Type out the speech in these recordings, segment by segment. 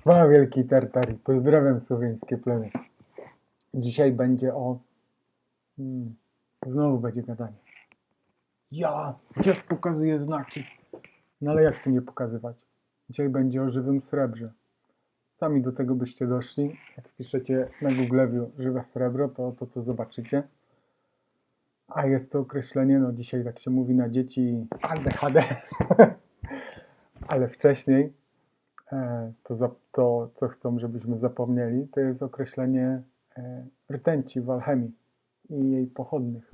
Chwała wielki Tartari. Pozdrawiam słowiańskie plemię. Dzisiaj będzie o... Hmm, znowu będzie gadanie. Ja! Gdzież pokazuję znaki? No ale jak tu nie pokazywać? Dzisiaj będzie o żywym srebrze. Sami do tego byście doszli. Jak wpiszecie na Google'u żywe srebro, to to co zobaczycie. A jest to określenie, no dzisiaj tak się mówi na dzieci ADHD. Ale wcześniej to, za, to, co chcą, żebyśmy zapomnieli, to jest określenie e, rtęci w alchemii i jej pochodnych.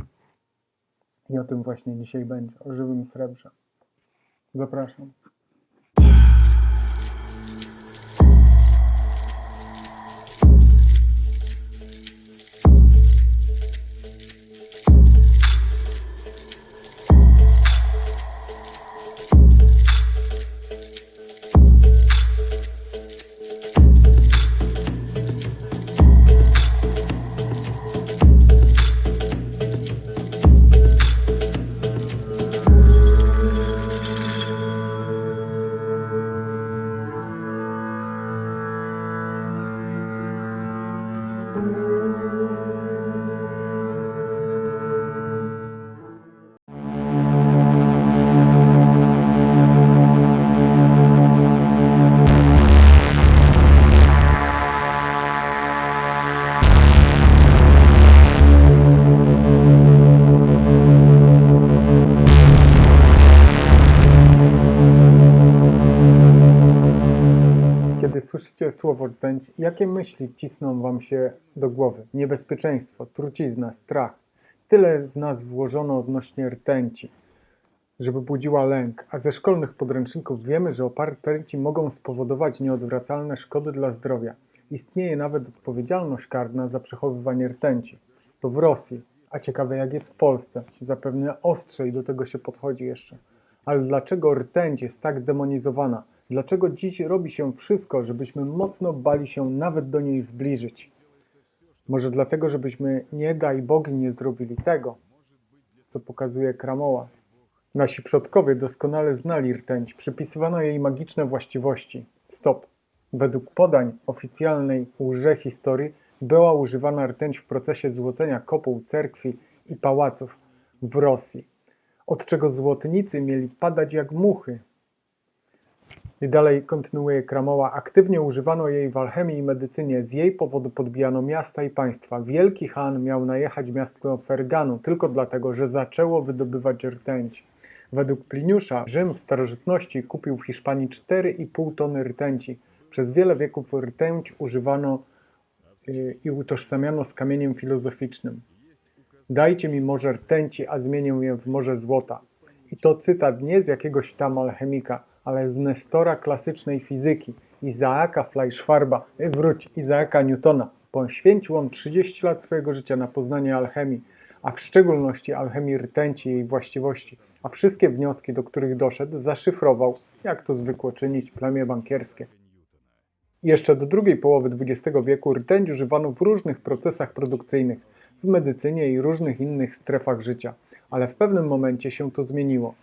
I o tym właśnie dzisiaj będzie, o żywym srebrze. Zapraszam. Słowo jakie myśli cisną wam się do głowy? Niebezpieczeństwo, trucizna, strach. Tyle w nas włożono odnośnie rtęci, żeby budziła lęk, a ze szkolnych podręczników wiemy, że opary rtęci mogą spowodować nieodwracalne szkody dla zdrowia. Istnieje nawet odpowiedzialność karna za przechowywanie rtęci. To w Rosji, a ciekawe jak jest w Polsce. Zapewne ostrzej do tego się podchodzi jeszcze. Ale dlaczego rtęć jest tak demonizowana? Dlaczego dziś robi się wszystko, żebyśmy mocno bali się nawet do niej zbliżyć? Może dlatego, żebyśmy nie daj Bogi nie zrobili tego, co pokazuje Kramoła. Nasi przodkowie doskonale znali rtęć, przypisywano jej magiczne właściwości. Stop. Według podań oficjalnej łże historii była używana rtęć w procesie złocenia kopuł cerkwi i pałaców w Rosji, od czego złotnicy mieli padać jak muchy. I dalej kontynuuje Kramoła. Aktywnie używano jej w alchemii i medycynie. Z jej powodu podbijano miasta i państwa. Wielki Han miał najechać miasto Ferganu tylko dlatego, że zaczęło wydobywać rtęć. Według Pliniusza Rzym w starożytności kupił w Hiszpanii 4,5 tony rtęci. Przez wiele wieków rtęć używano y, i utożsamiano z kamieniem filozoficznym. Dajcie mi morze rtęci, a zmienię je w morze złota. I to cytat nie z jakiegoś tam alchemika, ale z Nestora klasycznej fizyki, Izaaka Fleischfarba, wróć, Izaaka Newtona. Poświęcił on 30 lat swojego życia na poznanie alchemii, a w szczególności alchemii rtęci i jej właściwości, a wszystkie wnioski, do których doszedł, zaszyfrował, jak to zwykło czynić plemię bankierskie. Jeszcze do drugiej połowy XX wieku rtęć używano w różnych procesach produkcyjnych, w medycynie i różnych innych strefach życia, ale w pewnym momencie się to zmieniło.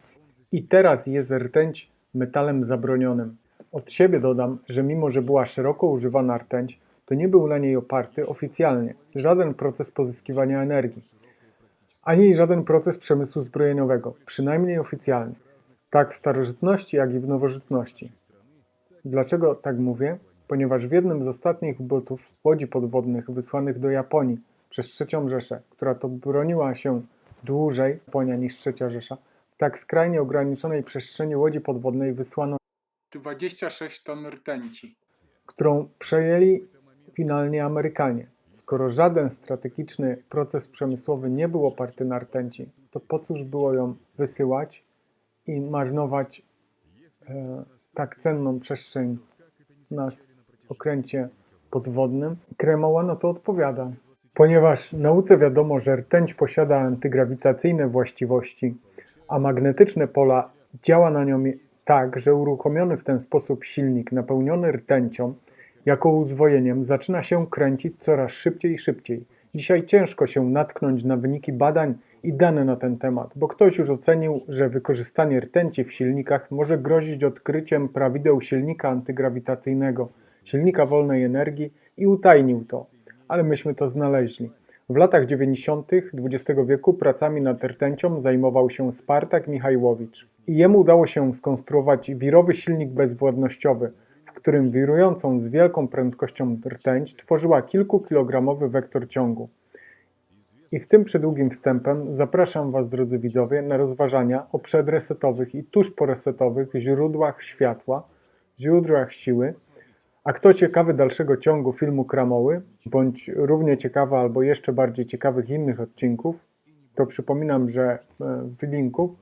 I teraz jest rtęć metalem zabronionym. Od siebie dodam, że mimo, że była szeroko używana rtęć, to nie był na niej oparty oficjalnie żaden proces pozyskiwania energii, ani żaden proces przemysłu zbrojeniowego, przynajmniej oficjalnie. Tak w starożytności, jak i w nowożytności. Dlaczego tak mówię? Ponieważ w jednym z ostatnich botów łodzi podwodnych wysłanych do Japonii przez III Rzeszę, która to broniła się dłużej Japonia niż III Rzesza, w tak skrajnie ograniczonej przestrzeni łodzi podwodnej wysłano 26 ton rtęci, którą przejęli finalnie Amerykanie. Skoro żaden strategiczny proces przemysłowy nie był oparty na rtęci, to po cóż było ją wysyłać i marnować e, tak cenną przestrzeń na okręcie podwodnym? Kremoła na to odpowiada. Ponieważ nauce wiadomo, że rtęć posiada antygrawitacyjne właściwości, a magnetyczne pola działa na nią tak, że uruchomiony w ten sposób silnik napełniony rtęcią jako uzwojeniem zaczyna się kręcić coraz szybciej i szybciej. Dzisiaj ciężko się natknąć na wyniki badań i dane na ten temat, bo ktoś już ocenił, że wykorzystanie rtęci w silnikach może grozić odkryciem prawideł silnika antygrawitacyjnego, silnika wolnej energii i utajnił to, ale myśmy to znaleźli. W latach 90. XX wieku pracami nad rtęcią zajmował się Spartak Michajłowicz i jemu udało się skonstruować wirowy silnik bezwładnościowy, w którym wirującą z wielką prędkością rtęć tworzyła kilkukilogramowy wektor ciągu. I w tym przydługim wstępem zapraszam Was, drodzy widzowie, na rozważania o przedresetowych i tuż poresetowych źródłach światła, źródłach siły. A kto ciekawy dalszego ciągu filmu Kramoły, bądź równie ciekawy albo jeszcze bardziej ciekawych innych odcinków, to przypominam, że e, w linku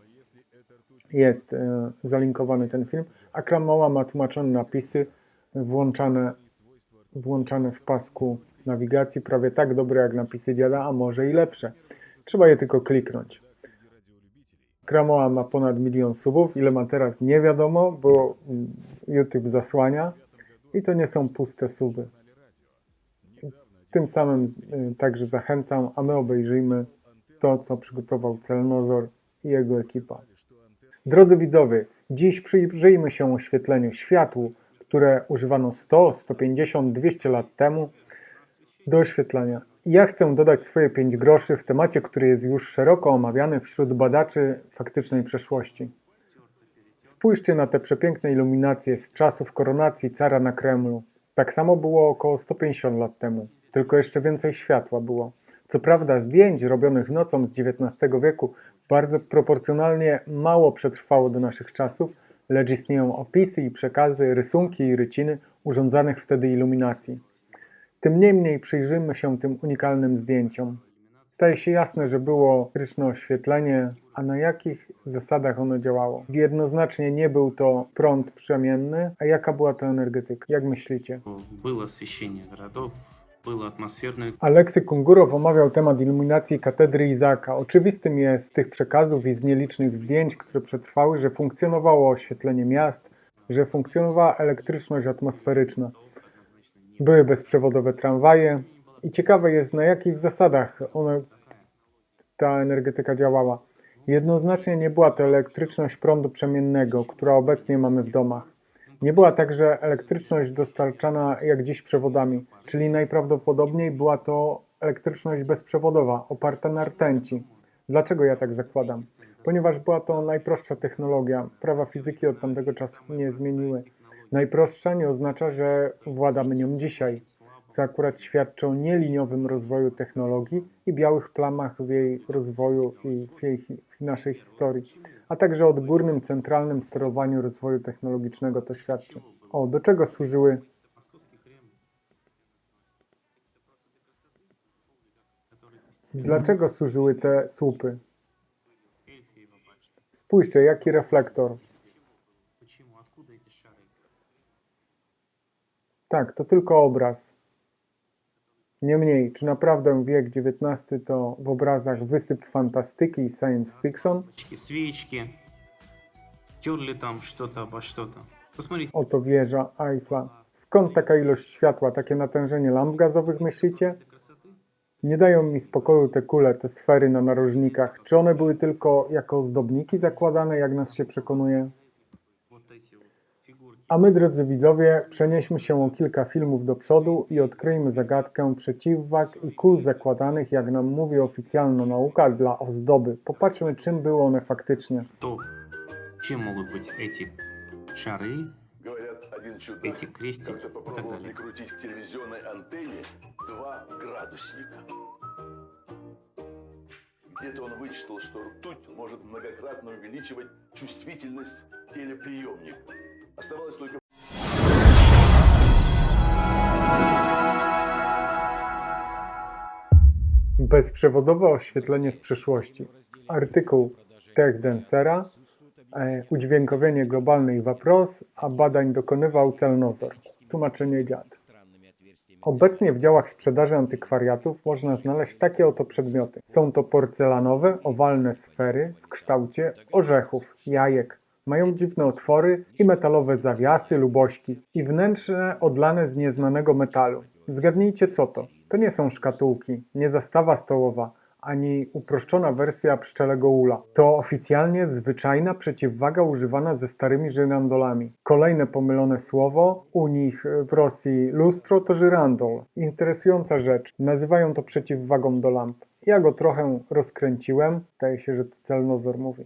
jest e, zalinkowany ten film, a Kramoła ma tłumaczone napisy włączane, włączane w pasku nawigacji, prawie tak dobre jak napisy dziada, a może i lepsze. Trzeba je tylko kliknąć. Kramoła ma ponad milion subów, ile ma teraz nie wiadomo, bo mm, YouTube zasłania i to nie są puste suby. Tym samym y, także zachęcam, a my obejrzyjmy to, co przygotował Celnozor i jego ekipa. Drodzy widzowie, dziś przyjrzyjmy się oświetleniu światłu, które używano 100, 150, 200 lat temu do oświetlania. I Ja chcę dodać swoje 5 groszy w temacie, który jest już szeroko omawiany wśród badaczy faktycznej przeszłości. Spójrzcie na te przepiękne iluminacje z czasów koronacji cara na Kremlu. Tak samo było około 150 lat temu, tylko jeszcze więcej światła było. Co prawda zdjęć robionych nocą z XIX wieku bardzo proporcjonalnie mało przetrwało do naszych czasów, lecz istnieją opisy i przekazy, rysunki i ryciny urządzanych wtedy iluminacji. Tym niemniej przyjrzyjmy się tym unikalnym zdjęciom. Staje się jasne, że było elektryczne oświetlenie, a na jakich zasadach ono działało? Jednoznacznie nie był to prąd przemienny, a jaka była to energetyka? Jak myślicie? Było oswietlenie gradów, było atmosferne. Aleksy Kungurow omawiał temat iluminacji katedry Izaka. Oczywistym jest z tych przekazów i z nielicznych zdjęć, które przetrwały, że funkcjonowało oświetlenie miast, że funkcjonowała elektryczność atmosferyczna. Były bezprzewodowe tramwaje, i ciekawe jest na jakich zasadach one, ta energetyka działała. Jednoznacznie nie była to elektryczność prądu przemiennego, która obecnie mamy w domach. Nie była także elektryczność dostarczana jak dziś przewodami, czyli najprawdopodobniej była to elektryczność bezprzewodowa, oparta na rtęci. Dlaczego ja tak zakładam? Ponieważ była to najprostsza technologia. Prawa fizyki od tamtego czasu nie zmieniły. Najprostsza nie oznacza, że władamy nią dzisiaj, co akurat świadczy o nieliniowym rozwoju technologii i białych plamach w jej rozwoju i w, jej, w naszej historii, a także odgórnym, centralnym sterowaniu rozwoju technologicznego to świadczy. O, do czego służyły Dlaczego służyły te słupy? Spójrzcie, jaki reflektor. Tak, to tylko obraz. Niemniej, czy naprawdę wiek XIX to w obrazach wysyp fantastyki i science fiction? Лампочки, Свечки. Терли там что-то обо что-то. Посмотрите. Oto wieża Eiffla. Skąd taka ilość światła, takie natężenie lamp gazowych, myślicie? красоты. Nie dają mi spokoju te kule, te sfery na narożnikach. Czy one były tylko jako ozdobniki zakładane, jak nas się przekonuje? A my, drodzy widzowie, przenieśmy się o kilka filmów do przodu i odkryjmy zagadkę przeciwwag i kul zakładanych, jak nam mówi oficjalna nauka, dla ozdoby. Popatrzmy, czym były one faktycznie. То, чем могут быть эти шары, Говорят, один чудак эти крестики как-то и так попробовал далее. прикрутить к телевизионной антенне два градусника. Где-то он вычитал, что ртуть может многократно увеличивать чувствительность телеприемника. Оставалось только Bezprzewodowe oświetlenie z przyszłości. Artykuł Tech Dancera, e, udźwiękowienie globalnej WAPROS, a badań dokonywał Celnozor. Tłumaczenie dziad. Obecnie w działach sprzedaży antykwariatów można znaleźć takie oto przedmioty. Są to porcelanowe, owalne sfery w kształcie orzechów, jajek. mają dziwne otwory i metalowe zawiasy lub ośki i wnętrze odlane z nieznanego metalu. Zgadnijcie co to? To nie są szkatułki, nie zastawa stołowa, ani uproszczona wersja pszczelego ula. To oficjalnie zwyczajna przeciwwaga używana ze starymi żyrandolami. Kolejne pomylone słowo, u nich w Rosji lustro to żyrandol. Interesująca rzecz, nazywają to przeciwwagą do lamp. Ja go trochę rozkręciłem, zdaje się, że to celnozor mówi.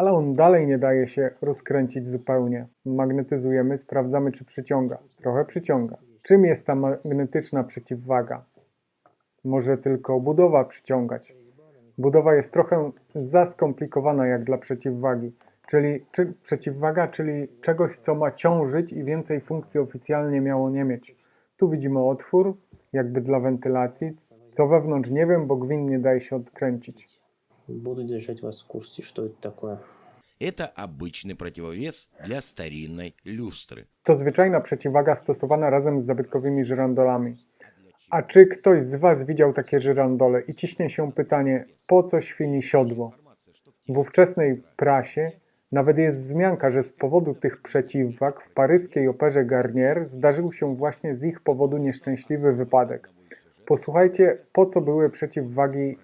Ale on dalej nie daje się rozkręcić zupełnie. Magnetyzujemy, sprawdzamy czy przyciąga. Trochę przyciąga. Czym jest ta magnetyczna przeciwwaga? może tylko budowa przyciągać. Budowa jest trochę za skomplikowana jak dla przeciwwagi, czyli czy, przeciwwaga, czyli czegoś, co ma ciążyć i więcej funkcji oficjalnie miało nie mieć. Tu widzimy otwór, jakby dla wentylacji, co wewnątrz nie wiem, bo gwint nie daje się odkręcić. Буду держать вас в курсе, что это такое. Это обычный противовес для старинной люстры. To zwyczajna przeciwwaga stosowana razem z zabytkowymi żyrandolami. A czy ktoś z Was widział takie żyrandole i ciśnie się pytanie, po co świni siodło? W ówczesnej prasie nawet jest wzmianka, że z powodu tych przeciwwag w paryskiej operze Garnier zdarzył się właśnie z ich powodu nieszczęśliwy wypadek. Posłuchajcie, po co były przeciwwagi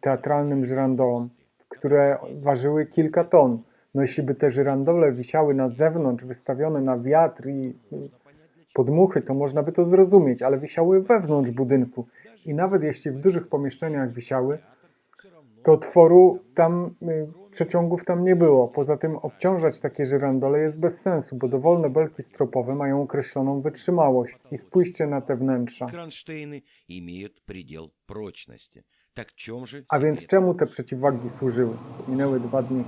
teatralnym żyrandolom, które ważyły kilka ton. No jeśli by te żyrandole wisiały na zewnątrz, wystawione na wiatr i podmuchy, to można by to zrozumieć, ale wisiały wewnątrz budynku. I nawet jeśli w dużych pomieszczeniach wisiały, to otworu tam, y, przeciągów tam nie było. Poza tym obciążać takie żyrandole jest bez sensu, bo dowolne belki stropowe mają określoną wytrzymałość. I spójrzcie na te wnętrza. Кронштейны имеют предел прочности. Так в чем же A więc секрет? czemu te przeciwwagi służyły? Minęły dwa dni.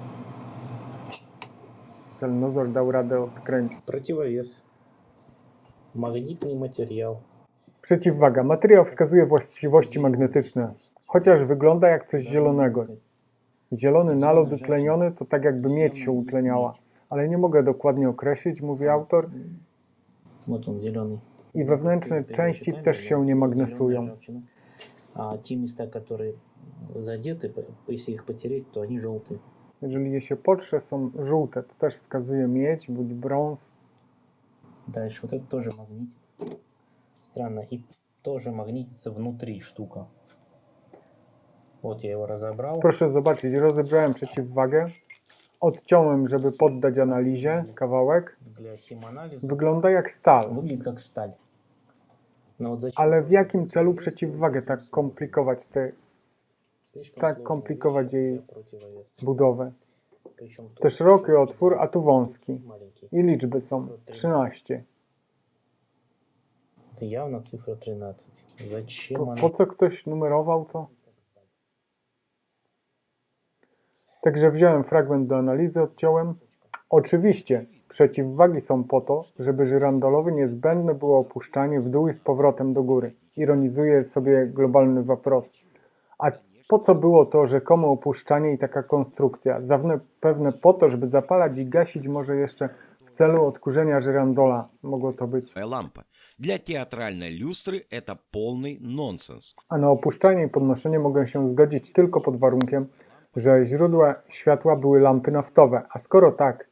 Celnozor dał radę odkręcić. Противовес. Магнитный материал. Przeciwwaga. Materiał wskazuje właściwości magnetyczne, chociaż wygląda jak coś zielonego. Zielony nalot utleniony to tak jakby miedź się utleniała, ale nie mogę dokładnie określić, mówi autor, Вот он зеленый. i wewnętrzne części też się nie magnesują. А те места, которые задеты, если их потереть, то они желтые. Jeżeli je się potrze, są żółte. To też wskazuje miedź bądź brąz. Дальше вот это тоже магнитит. Странно. И тоже магнитится внутри штука. Вот я его разобрал. Proszę zobaczyć, rozebrałem przeciwwagę, odciąłem, żeby poddać analizie kawałek. Для химанализа. Wygląda jak stal. Выглядит как сталь. Но вот зачем? Ale w jakim celu przeciwwagę tak komplikować tę Слишком tak сложная komplikować вещь jej для противовеса. budowę? Причем To тут szeroki otwór, a tu wąski. маленький. I liczby są 13. Это явно цифра 13. Зачем Po, она? po co ktoś numerował to? Także wziąłem fragment do analizy, odciąłem. Oczywiście, przeciwwagi są po to, żeby żyrandolowi niezbędne było opuszczanie w dół i z powrotem do góry. Ironizuje sobie globalny wapros. A po co było to rzekomo opuszczanie i taka konstrukcja? Zawne pewne po to, żeby zapalać i gasić może jeszcze w celu odkurzenia żyrandola. Mogło to być. лампа. Для театральной люстры это полный нонсенс. A na opuszczanie i podnoszenie mogę się zgodzić tylko pod warunkiem, że źródła światła były lampy naftowe. A skoro tak,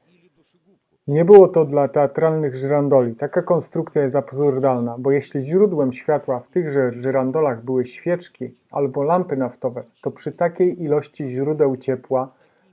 nie było to dla teatralnych żyrandoli. Taka konstrukcja jest absurdalna, bo jeśli źródłem światła w tychże żyrandolach były świeczki albo lampy naftowe, to przy takiej ilości źródeł ciepła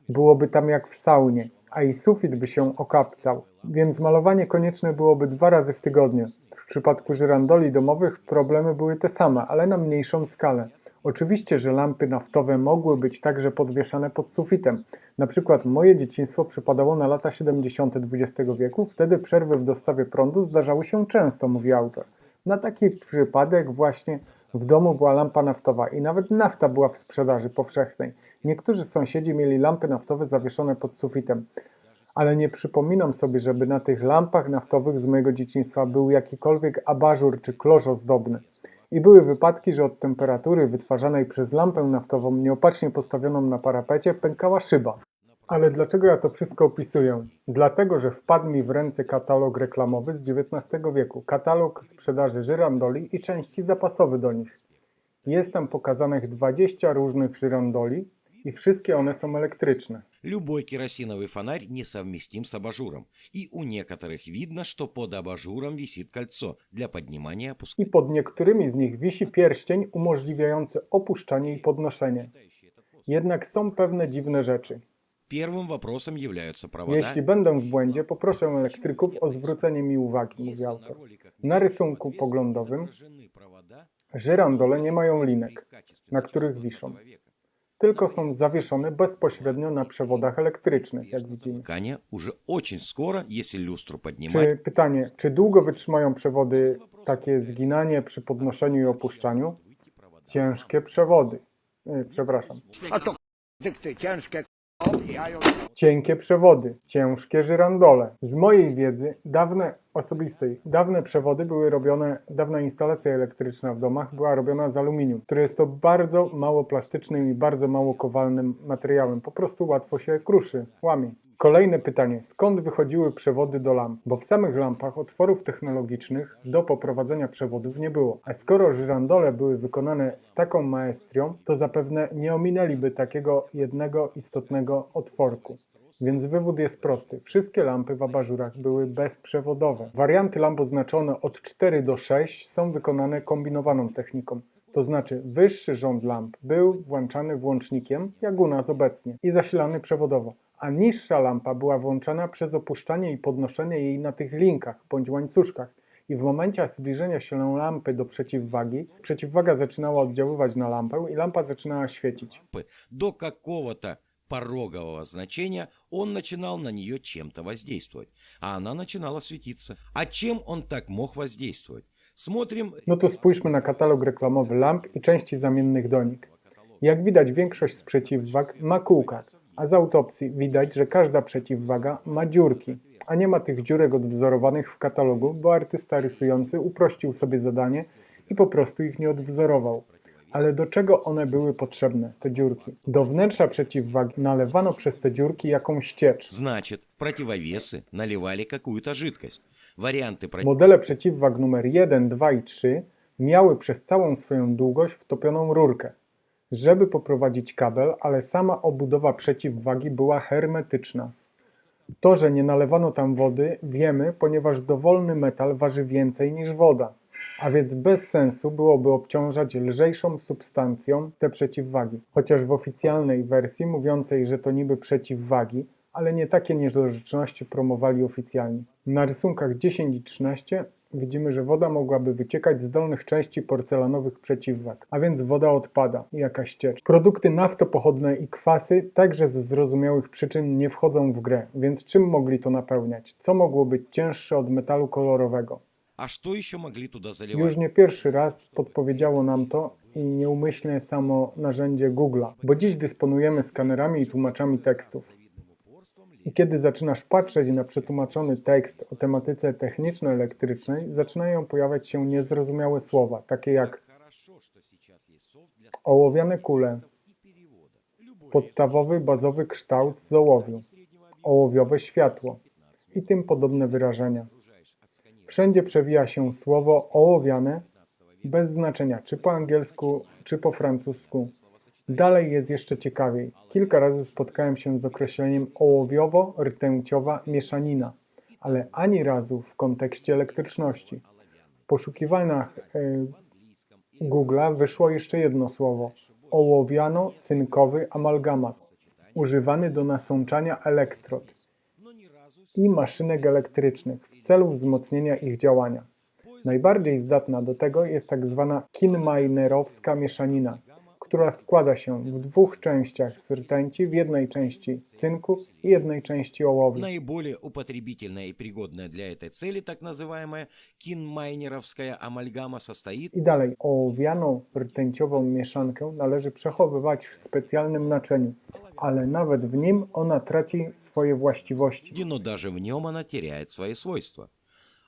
byłoby tam jak w saunie, a i sufit by się okapcał. Więc malowanie konieczne byłoby dwa razy w tygodniu. W przypadku żyrandoli domowych problemy były te same, ale na mniejszą skalę. Oczywiście, że lampy naftowe mogły być także podwieszane pod sufitem. Na przykład moje dzieciństwo przypadało na lata 70. XX wieku, wtedy przerwy w dostawie prądu zdarzały się często, mówi autor. Na taki przypadek właśnie w domu była lampa naftowa i nawet nafta była w sprzedaży powszechnej. Niektórzy sąsiedzi mieli lampy naftowe zawieszone pod sufitem. Ale nie przypominam sobie, żeby na tych lampach naftowych z mojego dzieciństwa był jakikolwiek abażur czy klosz ozdobny. I były wypadki, że od temperatury wytwarzanej przez lampę naftową nieopatrznie postawioną na parapecie pękała szyba. Ale dlaczego ja to wszystko opisuję? Dlatego, że wpadł mi w ręce katalog reklamowy z XIX wieku. Katalog sprzedaży żyrandoli i części zapasowy do nich. Jest tam pokazanych 20 różnych żyrandoli i wszystkie one są elektryczne. Любой керосиновый фонарь несовместим с абажуром, и у некоторых видно, что под абажуром висит кольцо для поднимания и I опускания. pod niektórymi z nich wisi pierścień umożliwiający opuszczanie i podnoszenie. Jednak są pewne dziwne rzeczy. Первым вопросом являются провода. Jeśli będę w błędzie, poproszę elektryków o zwrócenie mi uwagi, mówi autor. Na rysunku poglądowym żyrandole nie mają linek, na których wiszą. tylko są zawieszone bezpośrednio na przewodach elektrycznych, jak widzimy. Ткани уже очень скоро, если люстру поднимать, Czy pytanie, czy długo wytrzymają przewody takie zginanie przy podnoszeniu i opuszczaniu? Ciężkie przewody. Yy, przepraszam. A to dykty ciężkie obijają. Cienkie przewody, ciężkie żyrandole. Z mojej wiedzy, dawne, osobistej, dawne przewody były robione, dawna instalacja elektryczna w domach była robiona z aluminium, które jest to bardzo mało plastycznym i bardzo mało kowalnym materiałem. Po prostu łatwo się kruszy, łamie. Kolejne pytanie. Skąd wychodziły przewody do lamp? Bo w samych lampach otworów technologicznych do poprowadzenia przewodów nie było. A skoro żyrandole były wykonane z taką maestrią, to zapewne nie ominęliby takiego jednego istotnego otworku. Więc wywód jest prosty. Wszystkie lampy w abażurach były bezprzewodowe. Warianty lamp oznaczone od 4 do 6 są wykonane kombinowaną techniką. To znaczy wyższy rząd lamp był włączany włącznikiem, jak u nas obecnie, i zasilany przewodowo, a niższa lampa była włączana przez opuszczanie i podnoszenie jej na tych linkach bądź łańcuszkach. I w momencie zbliżenia się lampy do przeciwwagi, przeciwwaga zaczynała oddziaływać na lampę i lampa zaczynała świecić. до какого-то порогового значения он начинал на нее чем-то воздействовать, а она начинала светиться. А чем он так мог воздействовать? Смотрим No to spójrzmy na katalog reklamowy lamp i części zamiennych do nich. Jak widać, większość z przeciwwag ma kółka, a z autopsji widać, że każda przeciwwaga ma dziurki, a nie ma tych dziurek odwzorowanych w katalogu, bo artysta rysujący uprościł sobie zadanie i po prostu ich nie odwzorował. Ale do czego one były potrzebne, te dziurki? Do wnętrza przeciwwagi nalewano przez te dziurki jakąś ciecz. Значит, в противовесы наливали какую-то жидкость. Варианты против... Modele przeciwwag numer 1, 2 i 3 miały przez całą swoją długość wtopioną rurkę, żeby poprowadzić kabel, ale sama obudowa przeciwwagi była hermetyczna. To, że nie nalewano tam wody, wiemy, ponieważ dowolny metal waży więcej niż woda, a więc bez sensu byłoby obciążać lżejszą substancją te przeciwwagi. Chociaż w oficjalnej wersji mówiącej, że to niby przeciwwagi, ale nie takie niedorzeczności promowali oficjalnie. Na rysunkach 10 i 13 Widzimy, że woda mogłaby wyciekać z dolnych części porcelanowych przeciwwag, a więc woda odpada, jakaś ściecz. Produkty naftopochodne i kwasy także ze zrozumiałych przyczyn nie wchodzą w grę, więc czym mogli to napełniać? Co mogło być cięższe od metalu kolorowego? A co jeszcze mogli tutaj zalewać? Już nie pierwszy raz podpowiedziało nam to i nieumyślne samo narzędzie Google'a, bo dziś dysponujemy skanerami i tłumaczami tekstów. I kiedy zaczynasz patrzeć na przetłumaczony tekst o tematyce techniczno-elektrycznej, zaczynają pojawiać się niezrozumiałe słowa, takie jak ołowiane kule, podstawowy bazowy kształt z ołowiu, ołowiowe światło i tym podobne wyrażenia. Wszędzie przewija się słowo ołowiane bez znaczenia, czy po angielsku, czy po francusku. Dalej jest jeszcze ciekawiej. Kilka razy spotkałem się z określeniem ołowiowo-rtęciowa mieszanina, ale ani razu w kontekście elektryczności. W poszukiwaniach e, Google'a wyszło jeszcze jedno słowo ołowiano-cynkowy amalgamat, używany do nasączania elektrod i maszynek elektrycznych w celu wzmocnienia ich działania. Najbardziej zdatna do tego jest tak zwana kinmainerowska mieszanina, która składa się w dwóch częściach z rtęci, w jednej części cynku i jednej części ołowiu. Наиболее употребительная и пригодная для этой цели так называемая кинмайнеровская амальгама состоит I dalej, ołowianą rtęciową mieszankę należy przechowywać w specjalnym naczyniu, ale nawet w nim ona traci swoje właściwości. но даже в нем она теряет свои свойства.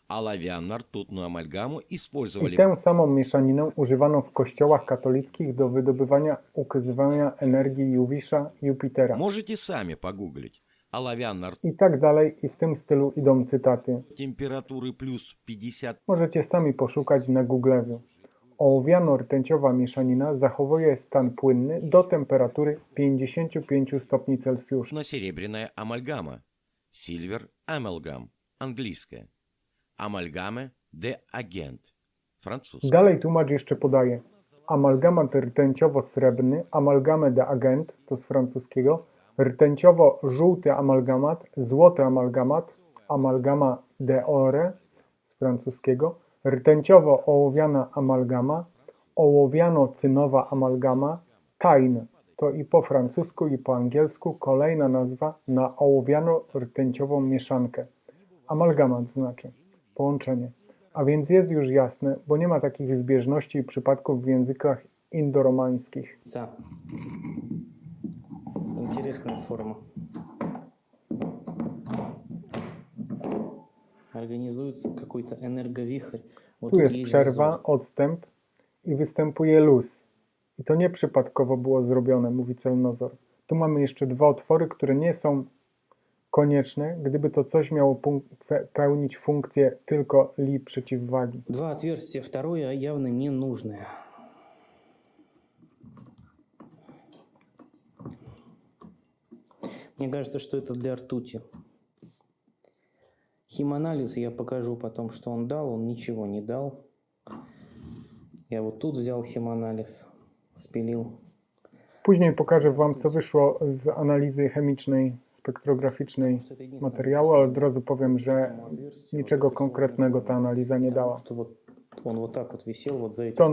Оловянно-ртутную амальгаму I использовали tę samą mieszaninę używano w kościołach katolickich do wydobywania ukazywania energii Jowisza Jupitera. Можете сами погуглить. Оловянно I tak dalej, i w tym stylu idą cytaty. температуры плюс 50 Możecie sami poszukać na Google'u. Ołowiano-rtęciowa mieszanina zachowuje stan płynny do temperatury 55 stopni Celsjusza. серебряная амальгама. Silver amalgam. Английская. amalgamę de agent. Francuski. Dalej tłumacz jeszcze podaje. Amalgamat rtęciowo-srebrny, amalgamę de agent, to z francuskiego, rtęciowo-żółty amalgamat, złoty amalgamat, amalgama de ore, z francuskiego, rtęciowo-ołowiana amalgama, ołowiano-cynowa amalgama, tajn, to i po francusku i po angielsku kolejna nazwa na ołowiano-rtęciową mieszankę. Amalgamat znaczy połączenie. A więc jest już jasne, bo nie ma takich zbieżności i przypadków w językach indoromańskich. Ца. Интересная форма. Организуется какой-то энерговихрь. Вот Tu тут jest есть przerwa, зазор. odstęp i występuje luz. I to nie przypadkowo było zrobione, mówi Celnozor. Tu mamy jeszcze dwa otwory, które nie są konieczne, gdyby to coś miało punk- pe- pełnić funkcję tylko li przeciwwagi. Два отверстия, второе явно не нужное. Мне кажется, что это для ртути. Химанализ я покажу потом, что он дал. Он ничего не дал. Я вот тут взял химанализ, спилил. Później pokażę Wam, co wyszło z analizy chemicznej, spektrograficznej materiału, ale od razu powiem, że niczego konkretnego ta analiza nie tak, dała. Ton no tak,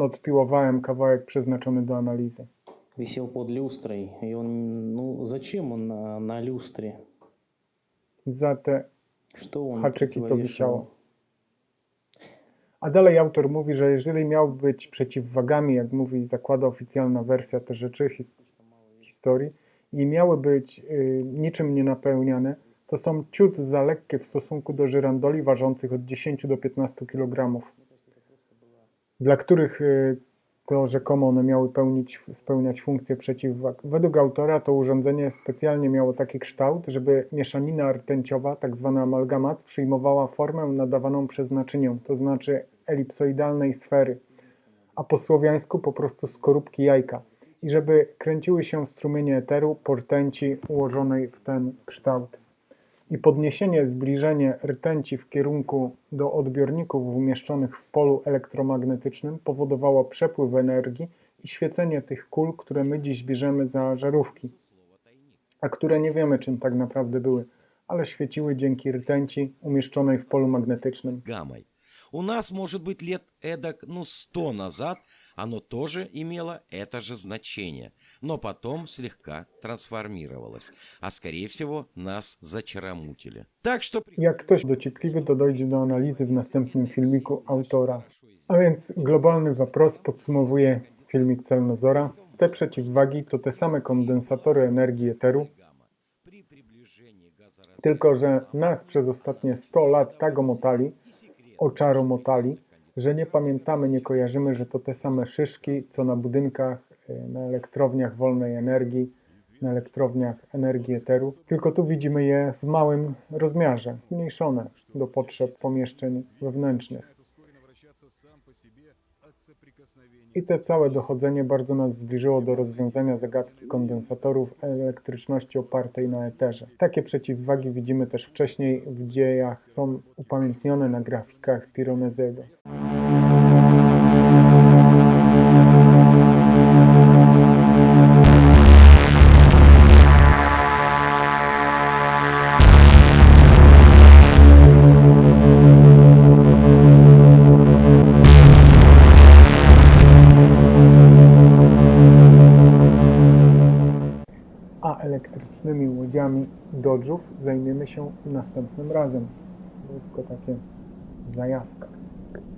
odpiłowałem kawałek przeznaczony do analizy. Wisiał pod lustrą i on, no, zaczem on na, na lustrze? Za te haczyki to wisiało. A dalej autor mówi, że jeżeli miał być przeciwwagami, jak mówi zakłada oficjalna wersja te rzeczy, historii, i miały być y, niczym nienapełniane, to są ciut za lekkie w stosunku do żyrandoli ważących od 10 do 15 kg, dla których y, to rzekomo one miały pełnić, spełniać funkcję przeciwwag. Według autora to urządzenie specjalnie miało taki kształt, żeby mieszanina rtęciowa, tak zwany amalgamat, przyjmowała formę nadawaną przez naczynię, to znaczy elipsoidalnej sfery, a po słowiańsku po prostu skorupki jajka i żeby kręciły się strumienie eteru po rtęci ułożonej w ten kształt. I podniesienie, zbliżenie rtęci w kierunku do odbiorników umieszczonych w polu elektromagnetycznym powodowało przepływ energii i świecenie tych kul, które my dziś bierzemy za żarówki, a które nie wiemy czym tak naprawdę były, ale świeciły dzięki rtęci umieszczonej w polu magnetycznym. У нас, может быть, лет эдак, ну, сто назад оно тоже имело это же значение, но потом слегка трансформировалось, а, скорее всего, нас зачаромутили. Так что... Jak ktoś dociekliwy, to dojdzie do analizy w następnym filmiku autora. A więc globalny wapros podsumowuje filmik Celnozora. Te przeciwwagi to te same kondensatory energii eteru, При приближении газоразведения tylko że nas przez ostatnie 100 lat tak omotali, oczaromotali, że nie pamiętamy, nie kojarzymy, że to te same szyszki, co na budynkach, y, na elektrowniach wolnej energii, na elektrowniach energii eteru, tylko tu widzimy je w małym rozmiarze, zmniejszone do potrzeb pomieszczeń wewnętrznych. I te całe dochodzenie bardzo nas zbliżyło do rozwiązania zagadki kondensatorów elektryczności opartej na eterze. Takie przeciwwagi widzimy też wcześniej w dziejach, są upamiętnione na grafikach Pironezego. Się następnym razem. To tylko takie zajawka.